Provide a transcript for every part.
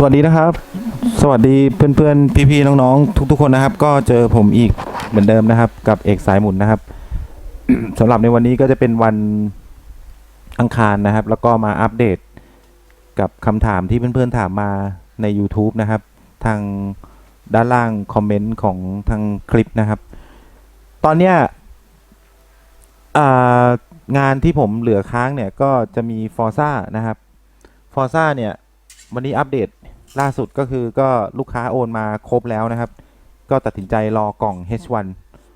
สวัสดีนะครับ สวัสดีเพื่อนๆ พี่ๆ น้องๆ ทุกๆ คนนะครับ ก็เจอผมอีกเหมือนเดิมนะครับ กับเอกสายหมุนนะครับสำหรับในวันนี้ก็จะเป็นวันอังคารนะครับ แล้วก็มาอัปเดตกับคำถามที่เพื่อนๆ ถามมาใน YouTube นะครับ ทางด้านล่างคอมเมนต์ของทางคลิปนะครับ ตอนเนี้ยงานที่ผมเหลือค้างเนี่ยก็จะมี Forza นะครับ Forza เนี่ยวันนี้อัปเดต ล่าสุดก็คือก็ลูกค้าโอนมาครบแล้วนะครับ ก็ตัดสินใจรอกล่อง H1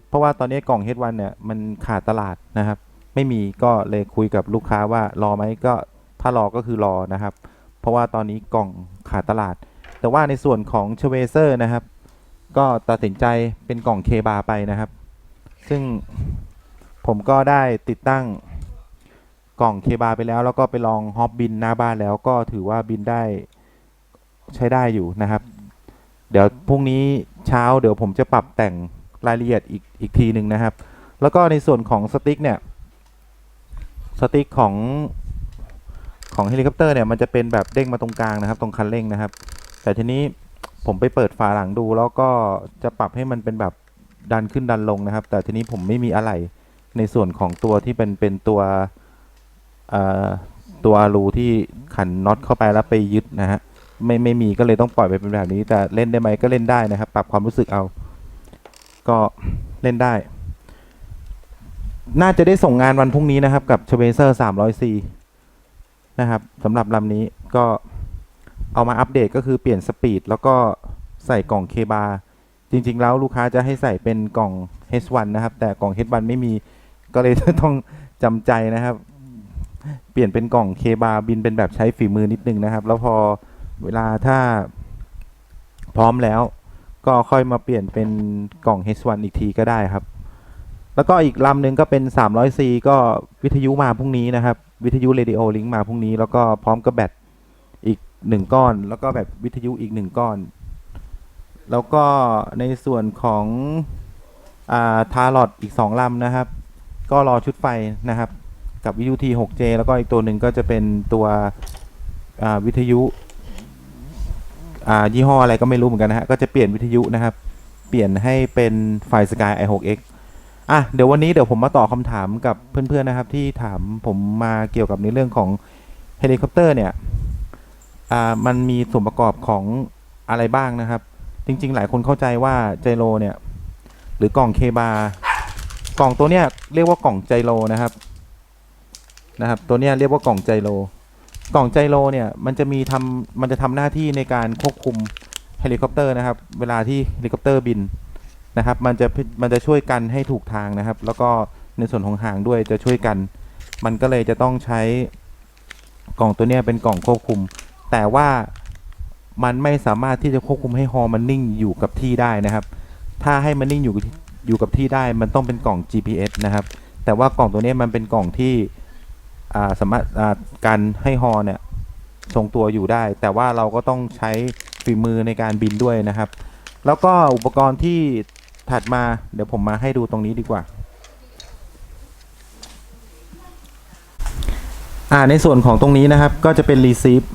เพราะว่าตอนนี้กล่อง H1 เนี่ยมันขาดตลาดนะครับ ไม่มีก็เลยคุยกับลูกค้าว่ารอไหมก็ถ้ารอก็คือรอนะครับ เพราะว่าตอนนี้กล่องขาดตลาด แต่ว่าในส่วนของเชเวเซอร์นะครับ ก็ตัดสินใจเป็นกล่องเคบาไปนะครับ ซึ่งผมก็ได้ติดตั้งกล่องเคบาไปแล้ว แล้วก็ไปลองฮอปบินหน้าบ้านแล้วก็ถือว่าบินได้ ใช้ได้อยู่นะครับ เดี๋ยวพรุ่งนี้เช้าเดี๋ยวผมจะปรับแต่งรายละเอียดอีกอีกทีหนึ่งนะครับ แล้วก็ในส่วนของสติ๊กเนี่ยสติ๊กของของเฮลิคอปเตอร์เนี่ยมันจะเป็นแบบเด้งมาตรงกลางนะครับ ตรงคันเร่งนะครับ แต่ทีนี้ผมไปเปิดฝาหลังดูแล้วก็จะปรับให้มันเป็นแบบดันขึ้นดันลงนะครับ แต่ทีนี้ผมไม่มีอะไรในส่วนของตัวที่เป็นเป็นตัวตัวรูที่ขันน็อตเข้าไปแล้วไปยึดนะฮะ ไม่ไม่มีก็เลยต้องปล่อยไปเป็นแบบนี้ แต่เล่นได้ไหมก็เล่นได้นะครับ ปรับความรู้สึกเอา ก็เล่นได้ น่าจะได้ส่งงานวันพรุ่งนี้นะครับ กับ c h a v e z e r 300C นะครับสำหรับลำนี้ก็เอามาอัปเดตก็คือเปลี่ยนสปีดแล้วก็ใส่กล่องเคบาจริง ๆ แล้วลูกค้าจะให้ใส่เป็นกล่อง H1 นะครับ แต่กล่อง H1 ไม่มีก็เลยต้องจำใจนะครับ เปลี่ยนเป็นกล่องเคบาบินเป็นแบบใช้ฝีมือนิดนึงนะครับ แล้วพอ เวลาถ้าพร้อมแล้วก็ค่อยมาเปลี่ยนเป็นกล่อง H1 อีกทีก็ได้ครับ แล้วก็อีกลำหนึ่งก็เป็น 300C ก็วิทยุมาพรุ่งนี้นะครับ วิทยุเรดิโอลิงก์มาพรุ่งนี้ แล้วก็พร้อมกับแบตอีกหนึ่งก้อน แล้วก็แบบวิทยุอีกหนึ่งก้อน แล้วก็ในส่วนของอ่าทาร์ลอดอีกสองลำนะครับ ก็รอชุดไฟนะครับ กับวิทยุ T6J แล้วก็อีกตัวหนึ่งก็จะเป็นตัววิทยุ ยี่ห้ออะไรก็ไม่รู้เหมือนกันนะฮะ ก็จะเปลี่ยนวิทยุนะครับ เปลี่ยนให้เป็นไฟ Sky i6X อะเดี๋ยววันนี้เดี๋ยวผมมาตอบคำถามกับเพื่อนๆนะครับ ที่ถามผมมาเกี่ยวกับในเรื่องของเฮลิคอปเตอร์เนี่ยอ่ามันมีส่วนประกอบของอะไรบ้างนะครับ จริง ๆ หลายคนเข้าใจว่าไจโรเนี่ยหรือกล่องเคบากล่องตัวเนี้ยเรียกว่ากล่องไจโรนะครับนะครับ ตัวเนี้ยเรียกว่ากล่องไจโร กล่องไจโรเนี่ยมันจะมีทำมันจะทำหน้าที่ในการควบคุมเฮลิคอปเตอร์นะครับ เวลาที่เฮลิคอปเตอร์บินนะครับ มันจะมันจะช่วยกันให้ถูกทางนะครับ แล้วก็ในส่วนของหางด้วยจะช่วยกัน มันก็เลยจะต้องใช้กล่องตัวนี้เป็นกล่องควบคุม แต่ว่ามันไม่สามารถที่จะควบคุมให้ฮอมันนิ่งอยู่กับที่ได้นะครับ ถ้าให้มันนิ่งอยู่อยู่กับที่ได้ มันต้องเป็นกล่อง GPS นะครับ แต่ว่ากล่องตัวนี้มันเป็นกล่องที่ สามารถการให้ฮอเนี่ยทรงตัวอยู่ได้ แต่ว่าเราก็ต้องใช้ฝีมือในการบินด้วยนะครับ แล้วก็อุปกรณ์ที่ถัดมาเดี๋ยวผมมาให้ดูตรงนี้ดีกว่าอ่าในส่วนของตรงนี้นะครับก็จะเป็น receive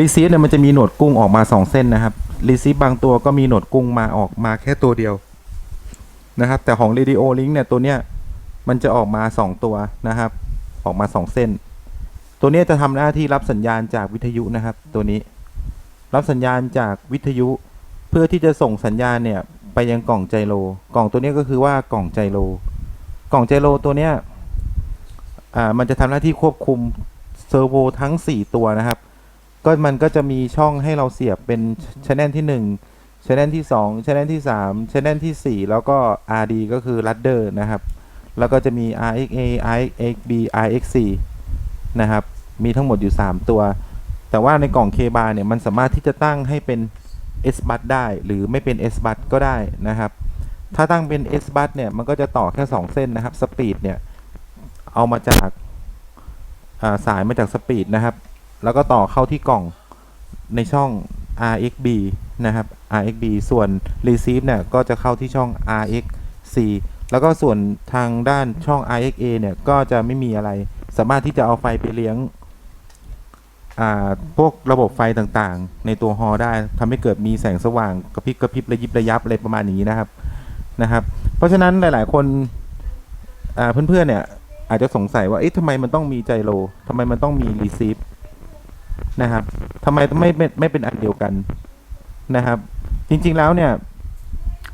receive เนี่ยมันจะมีหนวดกุ้งออกมา 2 เส้นนะครับ receive บางตัวก็มีหนวดกุ้งมาออกมาแค่ตัวเดียวนะครับ แต่ของ radio link เนี่ยตัวเนี้ยมันจะออกมา 2 ตัวนะครับ ออกมา 2 เส้น ตัวนี้จะทำหน้าที่รับสัญญาณจากวิทยุนะครับ ตัวนี้ รับสัญญาณจากวิทยุ เพื่อที่จะส่งสัญญาณเนี่ยไปยังกล่องไจโรกล่องตัวนี้ก็คือว่ากล่องไจโรกล่องไจโรตัวเนี้ยอ่ามันจะทำหน้าที่ควบคุมเซอร์โวทั้ง 4 ตัวนะครับ ก็มันก็จะมีช่องให้เราเสียบเป็นชแนลที่ 1ชแนลที่2ชแนลที่3ชแนลที่ 4 แล้วก็ RD ก็คือ Rudder นะครับ แล้วก็จะมี RXA RXB RXC นะครับ มีทั้งหมดอยู่ 3 ตัว แต่ว่าในกล่อง K bar เนี่ย มันสามารถที่จะตั้งให้เป็น S bus ได้หรือไม่เป็น S bus ก็ได้นะครับ ถ้าตั้งเป็น S bus เนี่ย มันก็จะต่อแค่ 2 เส้นนะครับสปีดเนี่ย เอามาจากาสายมาจากสปีดนะครับ แล้วก็ต่อเข้าที่กล่องในช่อง RXB นะครับ RXB ส่วน receive เนี่ยก็จะเข้าที่ช่อง RXC แล้วก็ส่วนทางด้านช่อง IXA เนี่ยก็จะไม่มีอะไร สามารถที่จะเอาไฟไปเลี้ยงพวกระบบไฟต่างๆ ในตัวฮอได้ทำให้เกิดมีแสงสว่างกระพริบกระพริบระยิบระยับอะไรประมาณอย่างนี้นะครับนะครับ เพราะฉะนั้นหลายๆ คนเพื่อนๆเนี่ยอาจจะสงสัยว่าเอ๊ะทำไมมันต้องมีไจโรทำไมมันต้องมีรีซีฟนะครับทำไมไม่ไม่ไม่เป็นอันเดียวกันนะครับ จริงๆแล้วเนี่ย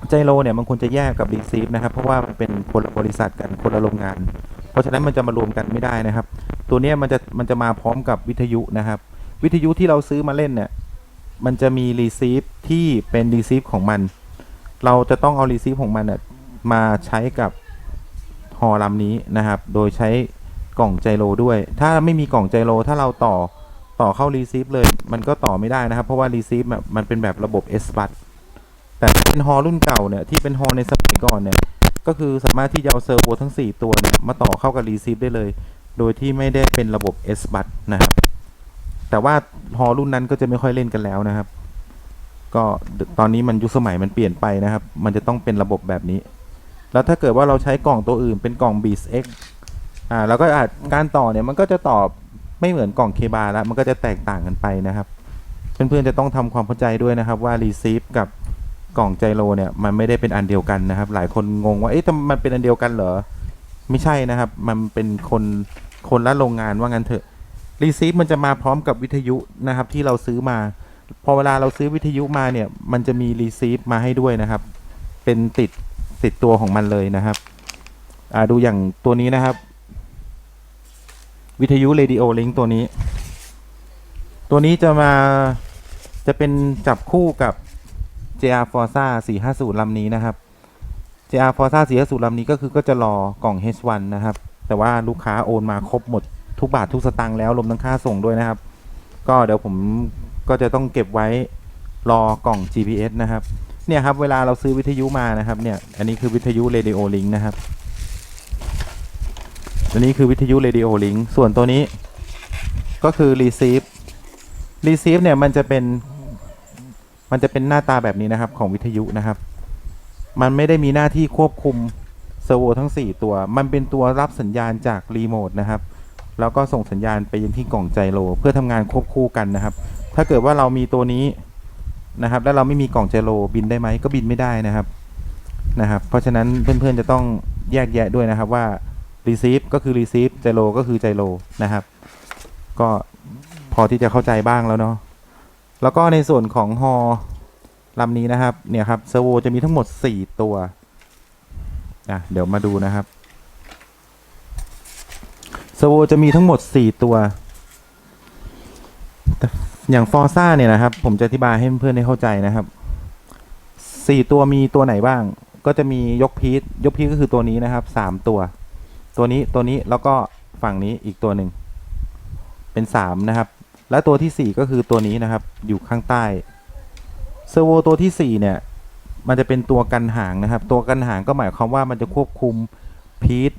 ไจโรเนี่ยมันควรจะแยกกับรีซีฟนะครับ เพราะว่ามันเป็นคนละบริษัทกันคนละโรงงาน เพราะฉะนั้นมันจะมารวมกันไม่ได้นะครับ ตัวนี้มันจะมันจะมาพร้อมกับวิทยุนะครับ วิทยุที่เราซื้อมาเล่นเนี่ยมันจะมีรีซีฟที่เป็นรีซีฟของมัน เราจะต้องเอารีซีฟของมันเนี่ยมาใช้กับฮอลำนี้นะครับ โดยใช้กล่องไจโรด้วย ถ้าไม่มีกล่องไจโรถ้าเราต่อต่อเข้ารีซีฟเลย มันก็ต่อไม่ได้นะครับ เพราะว่ารีซีฟแบบมันเป็นแบบระบบ S บัต แต่ถ้าเป็นฮอรุ่นเก่าเนี่ยที่เป็นฮอในสมัยก่อนเนี่ยก็คือสามารถที่จะเอาเซอร์โวทั้ง 4 ตัวเนี่ยมาต่อเข้ากับรีซีฟได้เลย โดยที่ไม่ได้เป็นระบบ S บัตนะครับ แต่ว่าฮอรุ่นนั้นก็จะไม่ค่อยเล่นกันแล้วนะครับ ก็ตอนนี้มันยุคสมัยมันเปลี่ยนไปนะครับ มันจะต้องเป็นระบบแบบนี้ แล้วถ้าเกิดว่าเราใช้กล่องตัวอื่นเป็นกล่อง b e a s X อ่าแล้วก็อาจการต่อเนี่ยมันก็จะตอบไม่เหมือนกล่องเคบาแล้วมันก็จะแตกต่างกันไปนะครับ เพื่อนๆจะต้องทำความเข้าใจด้วยนะครับว่า r e c e i v กับ กล่องไจโรเนี่ยมันไม่ได้เป็นอันเดียวกันนะครับ หลายคนงงว่าเอ๊ะมันเป็นอันเดียวกันเหรอ ไม่ใช่นะครับ มันเป็นคนคนละโรงงานว่างั้นเถอะ receive มันจะมาพร้อมกับวิทยุนะครับ ที่เราซื้อมา พอเวลาเราซื้อวิทยุมาเนี่ย มันจะมี receive มาให้ด้วยนะครับ เป็นติดติดตัวของมันเลยนะครับอ่าดูอย่างตัวนี้นะครับ วิทยุ Radio Link ตัวนี้ ตัวนี้จะมาจะเป็นจับคู่กับ JR Forza 450ลำนี้นะครับ JR Forza 450ลำนี้ก็คือก็จะรอกล่อง H1 นะครับ แต่ว่าลูกค้าโอนมาครบหมดทุกบาททุกสตางค์แล้วรวมทั้งค่าส่งด้วยนะครับ ก็เดี๋ยวผมก็จะต้องเก็บไว้รอกล่อง GPS นะครับ เนี่ยครับเวลาเราซื้อวิทยุมานะครับเนี่ย อันนี้คือวิทยุ Radio Link นะครับ อันนี้คือวิทยุ Radio Link ส่วนตัวนี้ก็คือ Receive Receive เนี่ยมันจะเป็น มันจะเป็นหน้าตาแบบนี้นะครับของวิทยุนะครับ มันไม่ได้มีหน้าที่ควบคุมเซอร์โวทั้ง 4 ตัว มันเป็นตัวรับสัญญาณจากรีโมทนะครับ แล้วก็ส่งสัญญาณไปยังที่กล่องไจโรเพื่อทำงานควบคู่กันนะครับ ถ้าเกิดว่าเรามีตัวนี้นะครับ แล้วเราไม่มีกล่องไจโรบินได้ไหมก็บินไม่ได้นะครับนะครับ เพราะฉะนั้นเพื่อนๆจะต้องแยกแยะด้วยนะครับว่า receive ก็คือ receive ไจโรก็คือไจโรนะครับ ก็พอที่จะเข้าใจบ้างแล้วเนาะ แล้วก็ในส่วนของฮอลำนี้นะครับ เนี่ยครับเซอร์โวจะมีทั้งหมด 4 ตัวอะเดี๋ยวมาดูนะครับเซอร์โวจะมีทั้งหมด 4 ตัว อย่างฟอร์ซ่าเนี่ยนะครับ ผมจะอธิบายให้เพื่อนๆได้เข้าใจนะครับ 4 ตัวมีตัวไหนบ้าง ก็จะมียกพีทยกพีทก็คือตัวนี้นะครับ 3 ตัว ตัวนี้ตัวนี้แล้วก็ฝั่งนี้อีกตัวหนึ่งเป็น 3 นะครับ และตัวทีสี่ 4 ก็คือตัวนี้นะครับ อยู่ข้างใต้เซอร์โวตัวทีสี่ 4 เนี่ย มันจะเป็นตัวกันหางนะครับ ตัวกันหางก็หมายความว่ามันจะควบคุมพีท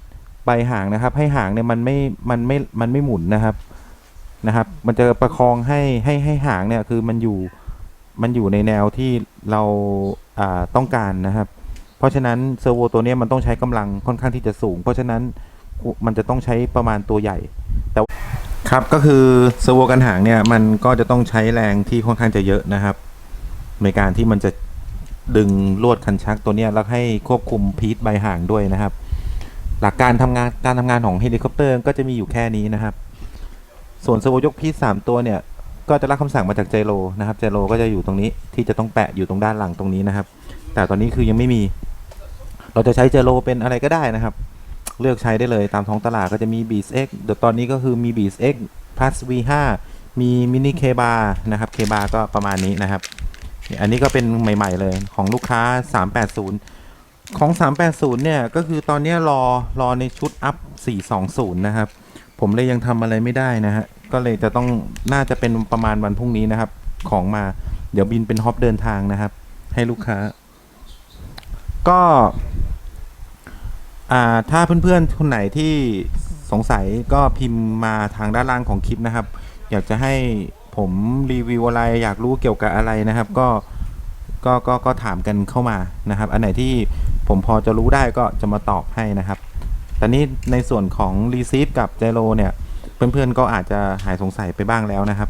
ใบหางนะครับ ให้หางเนี่ยมันไม่ มันไม่ มันไม่หมุนนะครับ นะครับ มันจะประคองให้ ให้ ให้หางเนี่ยคือมันอยู่ มันอยู่ในแนวที่เราอ่าต้องการนะครับ เพราะฉะนั้นเซอร์โวตัวเนี้ยมันต้องใช้กำลังค่อนข้างที่จะสูง เพราะฉะนั้นมันจะต้องใช้ประมาณตัวใหญ่ ครับก็คือเซอร์โวกันหางเนี่ยมันก็จะต้องใช้แรงที่ค่อนข้างจะเยอะนะครับ ในการที่มันจะดึงลวดคันชักตัวเนี้ยแล้วให้ควบคุมพีทใบห่างด้วยนะครับ หลักการทำงานการทำงานของเฮลิคอปเตอร์ก็จะมีอยู่แค่นี้นะครับ ส่วนเซอร์โวยกพีทสามตัวเนี่ยก็จะรับคำสั่งมาจากไจโรนะครับไจโรก็จะอยู่ตรงนี้ที่จะต้องแปะอยู่ตรงด้านหลังตรงนี้นะครับ แต่ตอนนี้คือยังไม่มี เราจะใช้ไจโรเป็นอะไรก็ได้นะครับ เลือกใช้ได้เลยตามท้องตลาดก็จะมี b e a s X เดี๋ยวตอนนี้ก็คือมี b e a s X Plus V5 มีมินิเคบานะครับเคบาก็ประมาณนี้นะครับ อันนี้ก็เป็นใหม่ ๆ เลยของลูกค้า 380 ของ 380 เนี่ย ก็คือตอนนี้รอรอในชุดอัพ 420 นะครับ ผมเลยยังทำอะไรไม่ได้นะฮะ ก็เลยจะต้องน่าจะเป็นประมาณวันพรุ่งนี้นะครับ ของมาเดี๋ยวบินเป็นฮอปเดินทางนะครับ ให้ลูกค้า ก็ อ่าถ้าเพื่อนๆคนไหนที่สงสัยก็พิมพ์มาทางด้านล่างของคลิปนะครับ อยากจะให้ผมรีวิวอะไร อยากรู้เกี่ยวกับอะไรนะครับ ก็ก็ก็ก็ถามกันเข้ามานะครับ อันไหนที่ผมพอจะรู้ได้ก็จะมาตอบให้นะครับต่นี้ในส่วนของ Receive กับ Gyro เนี่ย เพื่อนๆก็อาจจะหายสงสัยไปบ้างแล้วนะครับ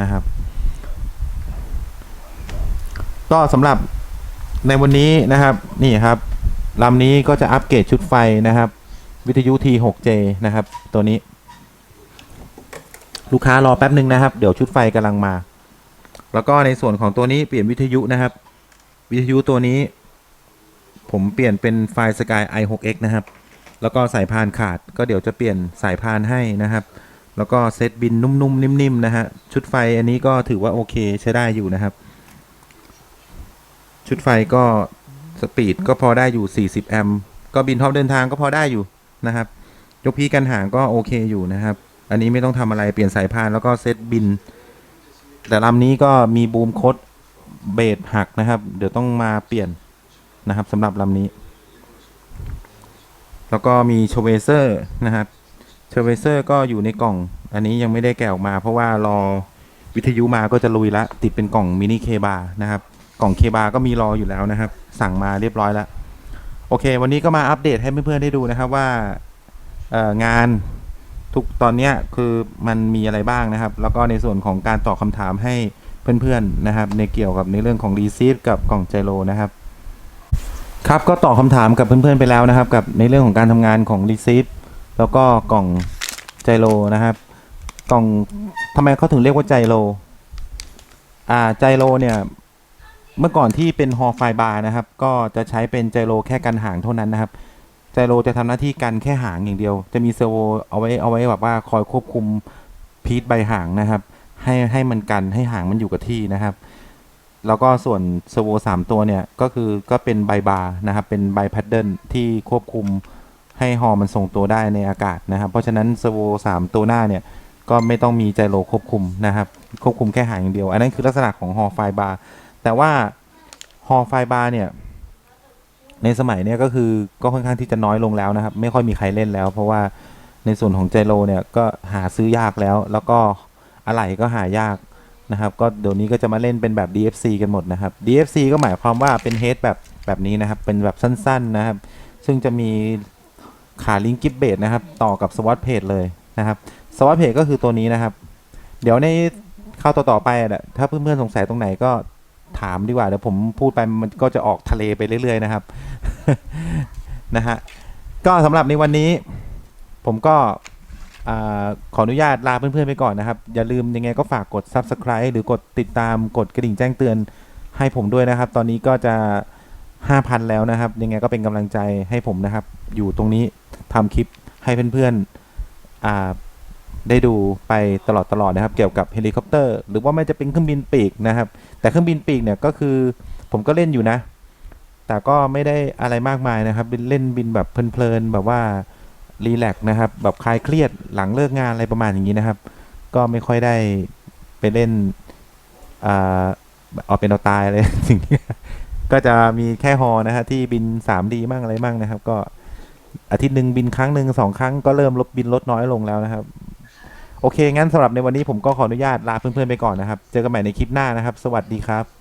นะครับ ก็สำหรับในวันนี้นะครับนี่ครับ ลำนี้ก็จะอัปเกรดชุดไฟนะครับ วิทยุ T6J นะครับ ตัวนี้ ลูกค้ารอแป๊บหนึ่งนะครับ เดี๋ยวชุดไฟกำลังมา แล้วก็ในส่วนของตัวนี้เปลี่ยนวิทยุนะครับ วิทยุตัวนี้ ผมเปลี่ยนเป็นไฟล์ Sky i6x นะครับ แล้วก็สายพานขาด ก็เดี๋ยวจะเปลี่ยนสายพานให้นะครับ แล้วก็เซตบินนุ่มๆนิ่มๆนะฮะชุดไฟอันนี้ก็ถือว่าโอเคใช้ได้อยู่นะครับ ชุดไฟก็ สปีดก็พอได้อยู่ 40 แอมป์ก็บินท็อปเดินทางก็พอได้อยู่นะครับ ยกพีกันห่างก็โอเคอยู่นะครับ อันนี้ไม่ต้องทำอะไรเปลี่ยนสายพานแล้วก็เซตบิน แต่ลำนี้ก็มีบูมคดเบสหักนะครับ เดี๋ยวต้องมาเปลี่ยนนะครับสำหรับลำนี้ แล้วก็มีโชเวเซอร์นะครับโชเวเซอร์ก็อยู่ในกล่อง อันนี้ยังไม่ได้แกะออกมา เพราะว่ารอวิทยุมาก็จะลุยละ ติดเป็นกล่องมินิเคบานะครับ กล่องเคบาก็มีรออยู่แล้วนะครับ สั่งมาเรียบร้อยแล้ว โอเค วันนี้ก็มาอัปเดตให้เพื่อนๆได้ดูนะครับว่างานทุกตอนนี้คือมันมีอะไรบ้างนะครับ แล้วก็ในส่วนของการตอบคำถามให้เพื่อนๆนะครับ ในเกี่ยวกับในเรื่องของรีซีฟกับกล่องไจโรนะครับครับก็ตอบคำถามกับเพื่อนๆไปแล้วนะครับ กับในเรื่องของการทำงานของรีซีฟแล้วก็กล่องไจโรนะครับ กล่องทำไมเขาถึงเรียกว่าไจโรอ่าไจโรเนี่ย เมื่อก่อนที่เป็นฮอไฟบาร์นะครับ ก็จะใช้เป็นไจโรแค่กันห่างเท่านั้นนะครับไจโรจะทำหน้าที่กันแค่หางอย่างเดียว จะมีเซอร์โวเอาไว้เอาไว้แบบว่าคอยควบคุมพีทใบหางนะครับ ให้ให้มันกันให้หางมันอยู่กับที่นะครับ แล้วก็ส่วนเซอร์โวสามตัวเนี่ยก็คือก็เป็นใบบาร์นะครับ เป็นใบแพดเดิลที่ควบคุมให้ฮอมันทรงตัวได้ในอากาศนะครับ เพราะฉะนั้นเซอร์โวสามตัวหน้าเนี่ยก็ไม่ต้องมีไจโรควบคุมนะครับ ควบคุมแค่หางอย่างเดียว อันนั้นคือลักษณะของฮอไฟบาร์ แต่ว่าฮอไฟบาร์เนี่ย ในสมัยเนี้ยก็คือก็ค่อนข้างที่จะน้อยลงแล้วนะครับ ไม่ค่อยมีใครเล่นแล้ว เพราะว่าในส่วนของไจโรเนี่ยก็หาซื้อยากแล้ว แล้วก็อะไหล่ก็หายากนะครับ ก็เดี๋ยวนี้ก็จะมาเล่นเป็นแบบ DFC กันหมดนะครับ DFC ก็หมายความว่าเป็นเฮดแบบแบบนี้นะครับ เป็นแบบสั้นๆนะครับ ซึ่งจะมีขาลิงกิฟเบสนะครับ ต่อกับสวอตเพจเลยนะครับสวอตเพจก็คือตัวนี้นะครับ เดี๋ยวในข้าวต่อๆไปอะถ้าเพื่อนๆสงสัยตรงไหนก็ ถามดีกว่าเดี๋ยวผมพูดไปมันก็จะออกทะเลไปเรื่อยๆนะครับนะฮะก็สำหรับในวันนี้ ผมก็ขออนุญาตลาเพื่อนๆไปก่อนนะครับ อย่าลืมยังไงก็ฝากกด Subscribe หรือกดติดตามกดกระดิ่งแจ้งเตือนให้ผมด้วยนะครับ ตอนนี้ก็จะ 5,000 แล้วนะครับ ยังไงก็เป็นกำลังใจให้ผมนะครับ อยู่ตรงนี้ทำคลิปให้เพื่อนๆอ่า ได้ดูไปตลอดตลอดนะครับ เกี่ยวกับเฮลิคอปเตอร์ หรือว่าไม่จะเป็นเครื่องบินปีกนะครับ แต่เครื่องบินปีกเนี่ยก็คือผมก็เล่นอยู่นะ แต่ก็ไม่ได้อะไรมากมายนะครับเล่นบินแบบเพลินๆแบบว่ารีแลกซ์นะครับแบบคลายเครียดหลังเลิกงานอะไรประมาณอย่างนี้นะครับ ก็ไม่ค่อยได้ไปเล่นอเอาเป็นเอาตายเลยสิ่งนี้ก็จะมีแค่ฮอนะฮะที่บิน 3D มั่งอะไรมั่งนะครับ ก็อาทิตย์หนึ่งบินครั้งหนึ่งสองครั้งก็เริ่มลดบินลดน้อยลงแล้วนะครับ โอเค งั้นสำหรับในวันนี้ผมก็ขออนุญาตลาเพื่อนๆไปก่อนนะครับ เจอกันใหม่ในคลิปหน้านะครับ สวัสดีครับ